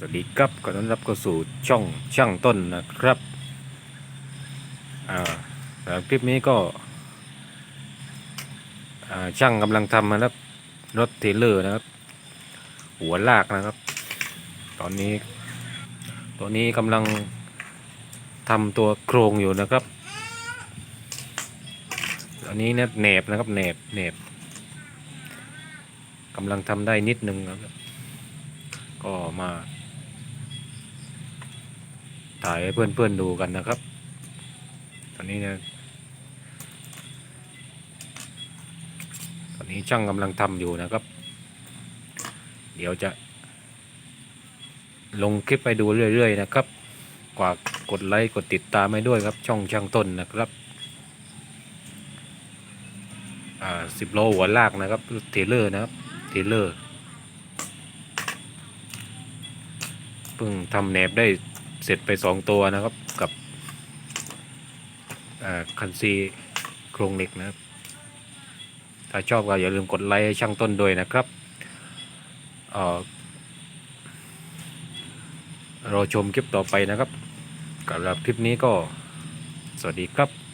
สวัสดีครับขอต้อนรับเข้าสู่ช่องช่างต้นนะครับอ่าสำหรับคลิปนี้ก็อ่าช่างกำลังทำนะครับรถเทรลเลอร์นะครับ หัวลากนะครับ ตอนนี้ตัวนี้กำลังทำตัวโครงอยู่นะครับตอนนี้เนี่ยแหนบนะครับแหนบแหนบกำลังทำได้นิดนึงนะครับก็มา ถ่ายให้เพื่อนๆดูกันนะครับ ตอนนี้เนี่ยตอนนี้ช่างกำลังทำอยู่นะครับ เดี๋ยวจะลงคลิปไปดูเรื่อยๆนะครับกว่ากดไลค์กดติดตามให้ด้วยครับ ช่องช่างต้นนะครับอ่าสิบโลหัวลากนะครับเทเลอร์นะครับเทเลอร์เพิ่งทำแหนบได้ เสร็จไปสองตัวนะครับกับคันซีโครงเหล็กนะครับ ถ้าชอบก็อย่าลืมกดไลค์ช่างต้นด้วยนะครับเรอชมคลิปต่อไปนะครับสำหรับคลิปนี้ก็สวัสดีครับ